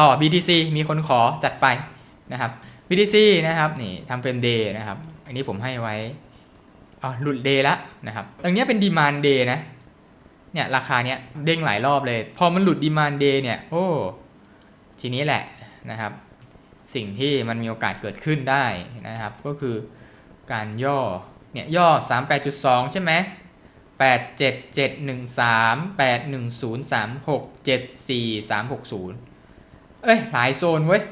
ต่อ BTC มีคนขอจัดไปนะครับ BTC นะครับนี่ทำเป็น day นะครับ อันนี้ผมให้ไว้อ๋อหลุด day ล้วนะครับตรงนี้เป็น demand day นะเนี่ยราคาเนี้ยเด้งหลายรอบเลย พอมันหลุด demand day เนี่ยโอ้ทีนี้แหละนะครับ สิ่งที่มันมีโอกาสเกิดขึ้นได้นะครับ ก็คือการย่อเนี่ยย่อ 38.2 ใช่ไหม8 7 7 เอ้ยหลายโซนเว้ย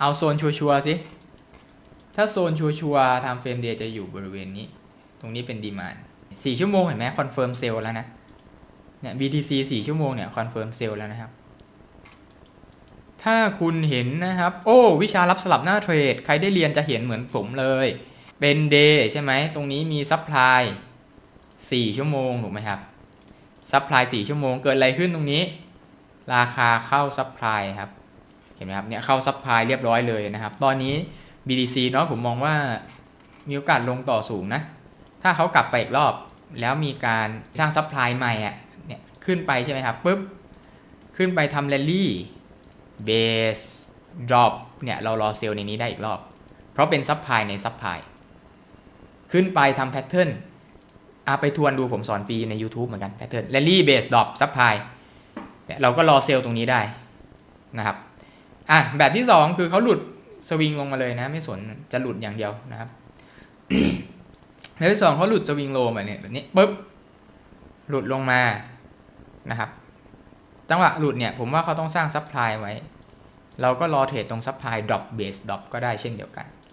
เอาโซนชัวร์ๆสิ ถ้าโซนชัวร์ๆทม์เฟรมเดย์จะอยู่บริเวณนี้ ตรงนี้เป็นดีมาน4ชั่วโมงเห็นไหมคอนเฟิร์มเซลแล้วนะ เนี่ย BTC 4ชั่วโมงเนี่ยคอนเฟิร์มเซลแล้วนะครับ ถ้าคุณเห็นนะครับ โอ้วิชารับสลับหน้าเทรด ใครได้เรียนจะเห็นเหมือนผมเลย เป็นเดย์ใช่ไหม ตรงนี้มีซัพพลาย4ชั่วโมงถูกไหมครับซัพพลาย4ชั่วโมงเกิดอะไรขึ้นตรงนี้ ราคาเข้าซัพพลายครับ เห็นไหมครับ เนี่ยเข้าซัพพลายเรียบร้อยเลยนะครับ ตอนนี้ BTC เนาะผมมองว่ามีโอกาสลงต่อสูงนะ ถ้าเขากลับไปอีกรอบ แล้วมีการสร้างซัพพลายใหม่อะ เนี่ยขึ้นไปใช่ไหมครับปุ๊บ ขึ้นไปทำแรลลี่เบสดรอปเนี่ยเรารอเซลล์ในนี้ได้อีกรอบ เพราะเป็นซัพพลายในซัพพลายขึ้นไปทำแพทเทิร์นอาไปทวนดูผมสอนฟรีใน YouTube เหมือนกันแพทเทิร์นแรลลี่เบสดรอปซัพพลาย เราก็รอเซลล์ตรงนี้ได้นะครับอะแบบที่ 2 คือเขาหลุดสวิงลงมาเลยนะ ไม่สนจะหลุดอย่างเดียวนะครับแบบที่สองเขาหลุดสวิงโลแบบนี้แบบนี้ปุ๊บหลุดลงมานะครับ จังหวะหลุดเนี่ยผมว่าเขาต้องสร้างซัพพลายไว้ เราก็รอเทรดตรงซัพพลายดรอปเบสดรอปก็ได้เช่นเดียวกัน